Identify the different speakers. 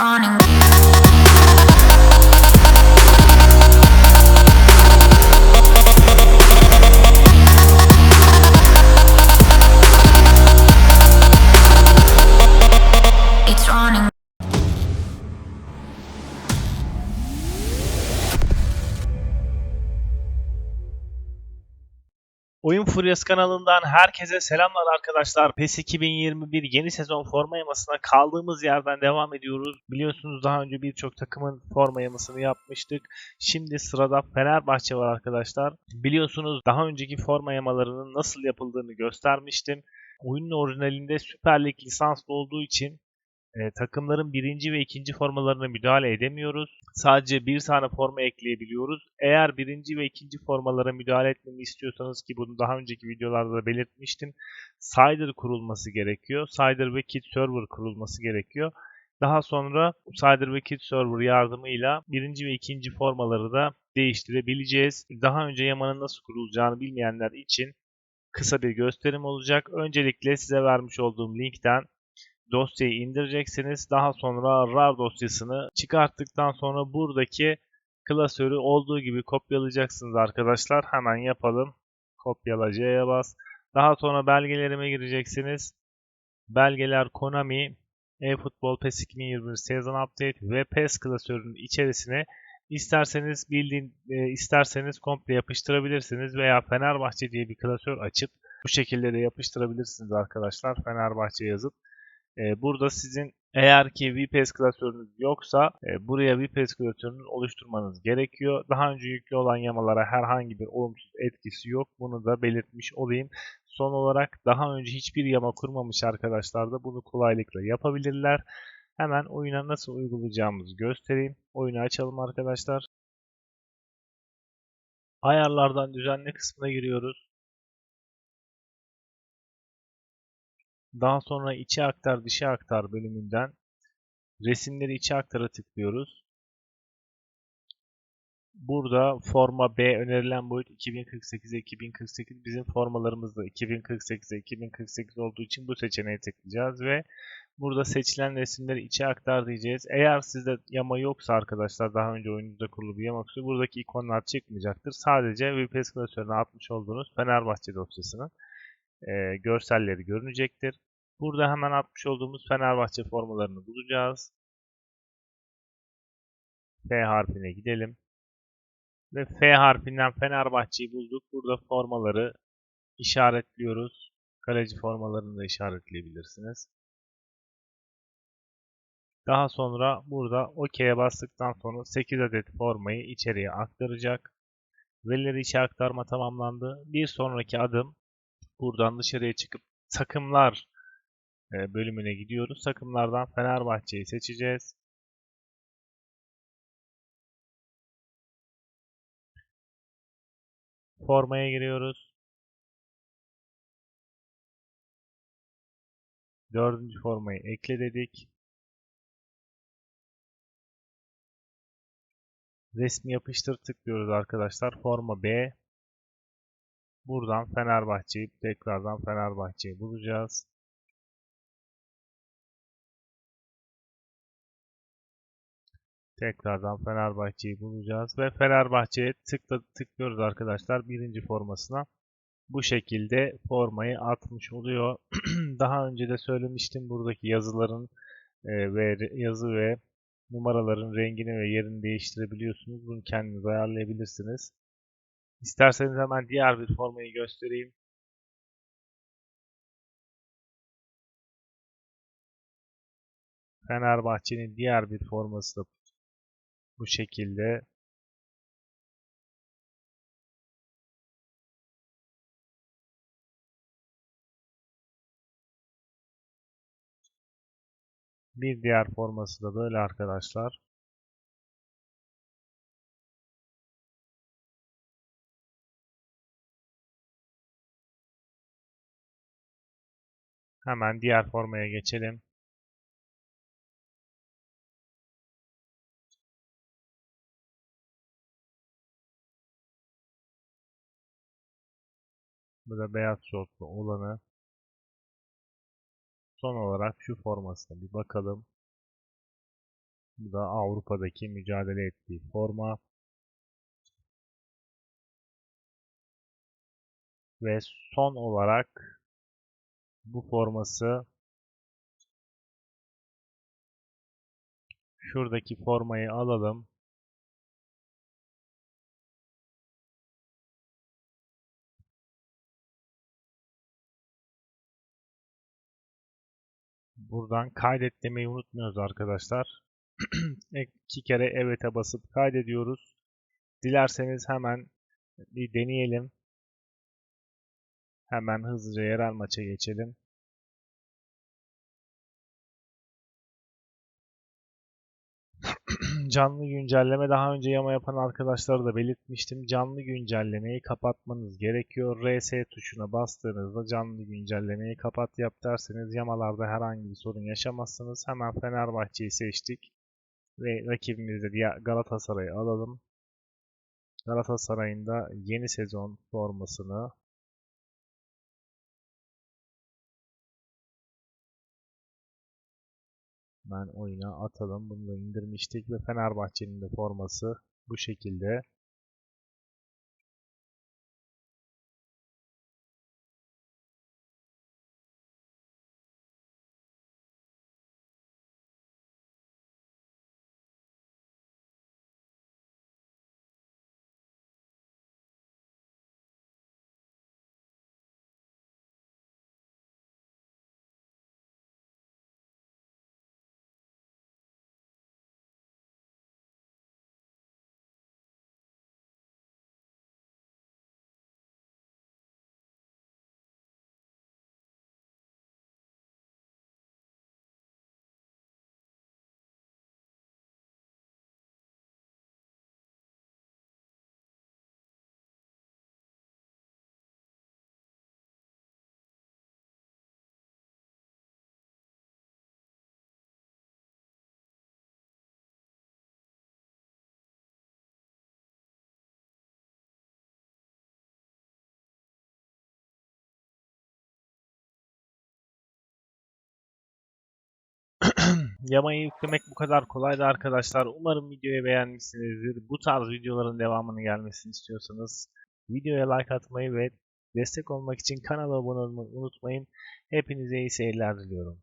Speaker 1: running.
Speaker 2: Oyun Furyası kanalından herkese selamlar arkadaşlar. PES 2021 yeni sezon forma yamasına kaldığımız yerden devam ediyoruz. Biliyorsunuz daha önce birçok takımın forma yamasını yapmıştık. Şimdi sırada Fenerbahçe var arkadaşlar. Biliyorsunuz daha önceki forma yamalarının nasıl yapıldığını göstermiştim. Oyunun orijinalinde Süper Lig lisanslı olduğu için e, takımların birinci ve ikinci formalarına müdahale edemiyoruz. Sadece bir tane forma ekleyebiliyoruz. Eğer birinci ve ikinci formalara müdahale etmemi istiyorsanız ki bunu daha önceki videolarda da belirtmiştim. Cider kurulması gerekiyor. Cider ve Kit Server kurulması gerekiyor. Daha sonra Cider ve Kit Server yardımıyla birinci ve ikinci formaları da değiştirebileceğiz. Daha önce yamanın nasıl kurulacağını bilmeyenler için kısa bir gösterim olacak. Öncelikle size vermiş olduğum linkten dosyayı indireceksiniz. Daha sonra RAR dosyasını çıkarttıktan sonra buradaki klasörü olduğu gibi kopyalayacaksınız arkadaşlar. Hemen yapalım. Kopyala C'ye bas. Daha sonra belgelerime gireceksiniz. Belgeler Konami, eFootball PES 2021 Season Update ve PES klasörünün içerisine isterseniz bildiğin e, isterseniz komple yapıştırabilirsiniz veya Fenerbahçe diye bir klasör açıp bu şekilde de yapıştırabilirsiniz arkadaşlar. Fenerbahçe yazıp e, burada sizin eğer ki VPS klasörünüz yoksa e, buraya VPS klasörünü oluşturmanız gerekiyor. Daha önce yüklü olan yamalara herhangi bir olumsuz etkisi yok. Bunu da belirtmiş olayım. Son olarak daha önce hiçbir yama kurmamış arkadaşlar da bunu kolaylıkla yapabilirler. Hemen oyuna nasıl uygulayacağımızı göstereyim. Oyunu açalım arkadaşlar. Ayarlardan düzenle kısmına giriyoruz. Daha sonra içe aktar dışa aktar bölümünden resimleri içe aktara tıklıyoruz. Burada forma B önerilen boyut 2048'e 2048 bizim formalarımız da 2048'e 2048 olduğu için bu seçeneğe tıklayacağız ve burada seçilen resimleri içe aktar diyeceğiz. Eğer sizde yama yoksa arkadaşlar daha önce oyununuzda kurulu bir yama yoksa buradaki ikonlar çıkmayacaktır. Sadece VPS klasörüne atmış olduğunuz Fenerbahçe dosyasının e, görselleri görünecektir. Burada hemen atmış olduğumuz Fenerbahçe formalarını bulacağız. F harfine gidelim. Ve F harfinden Fenerbahçe'yi bulduk. Burada formaları işaretliyoruz. Kaleci formalarını da işaretleyebilirsiniz. Daha sonra burada OK'ye bastıktan sonra 8 adet formayı içeriye aktaracak. Verileri içe aktarma tamamlandı. Bir sonraki adım buradan dışarıya çıkıp takımlar e, bölümüne gidiyoruz. Takımlardan Fenerbahçe'yi seçeceğiz. Formaya giriyoruz. Dördüncü formayı ekle dedik. Resmi yapıştır tıklıyoruz arkadaşlar. Forma B. Buradan Fenerbahçe'yi tekrardan Fenerbahçe'yi bulacağız. Tekrardan Fenerbahçe'yi bulacağız ve Fenerbahçe'ye tıkla, tıklıyoruz arkadaşlar birinci formasına. Bu şekilde formayı atmış oluyor. Daha önce de söylemiştim buradaki yazıların e, ve yazı ve numaraların rengini ve yerini değiştirebiliyorsunuz. Bunu kendiniz ayarlayabilirsiniz. İsterseniz hemen diğer bir formayı göstereyim. Fenerbahçe'nin diğer bir forması da bu şekilde. Bir diğer forması da böyle arkadaşlar. Hemen diğer formaya geçelim. Bu da beyaz şortlu olanı. Son olarak şu formasına bir bakalım. Bu da Avrupa'daki mücadele ettiği forma. Ve son olarak bu forması şuradaki formayı alalım. Buradan kaydet demeyi unutmuyoruz arkadaşlar. İki kere evet'e basıp kaydediyoruz. Dilerseniz hemen bir deneyelim. Hemen hızlıca yerel maça geçelim. Canlı güncelleme daha önce yama yapan arkadaşlara da belirtmiştim. Canlı güncellemeyi kapatmanız gerekiyor. RS tuşuna bastığınızda canlı güncellemeyi kapat yap derseniz yamalarda herhangi bir sorun yaşamazsınız. Hemen Fenerbahçe'yi seçtik. Ve rakibimizde diğer Galatasaray'ı alalım. Galatasaray'ın da yeni sezon formasını Ben oyuna atalım. Bunu da indirmiştik ve Fenerbahçe'nin de forması bu şekilde. Yamayı yüklemek bu kadar kolaydı arkadaşlar. Umarım videoyu beğenmişsinizdir. Bu tarz videoların devamını gelmesini istiyorsanız videoya like atmayı ve destek olmak için kanala abone olmayı unutmayın. Hepinize iyi seyirler diliyorum.